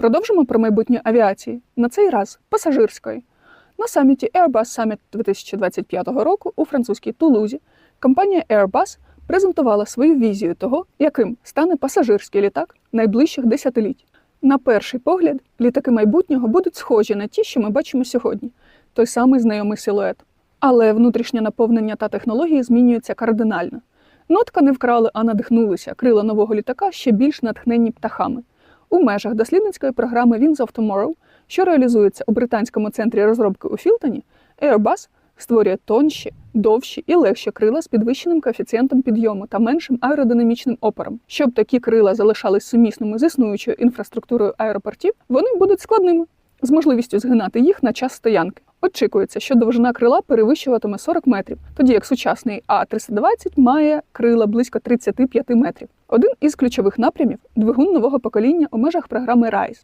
Продовжимо про майбутнє авіації, на цей раз пасажирської. На саміті Airbus Summit 2025 року у французькій Тулузі компанія Airbus презентувала свою візію того, яким стане пасажирський літак найближчих десятиліть. На перший погляд, літаки майбутнього будуть схожі на ті, що ми бачимо сьогодні, той самий знайомий силует. Але внутрішнє наповнення та технології змінюються кардинально. Нотка не вкрали, а надихнулися. Крила нового літака ще більш натхненні птахами. У межах дослідницької програми Wings of Tomorrow, що реалізується у британському центрі розробки у Філтоні, Airbus створює тонші, довші і легші крила з підвищеним коефіцієнтом підйому та меншим аеродинамічним опором. Щоб такі крила залишались сумісними з існуючою інфраструктурою аеропортів, вони будуть складними з можливістю згинати їх на час стоянки. Очікується, що довжина крила перевищуватиме 40 метрів, тоді як сучасний А320 має крила близько 35 метрів. Один із ключових напрямів двигун нового покоління у межах програми RISE.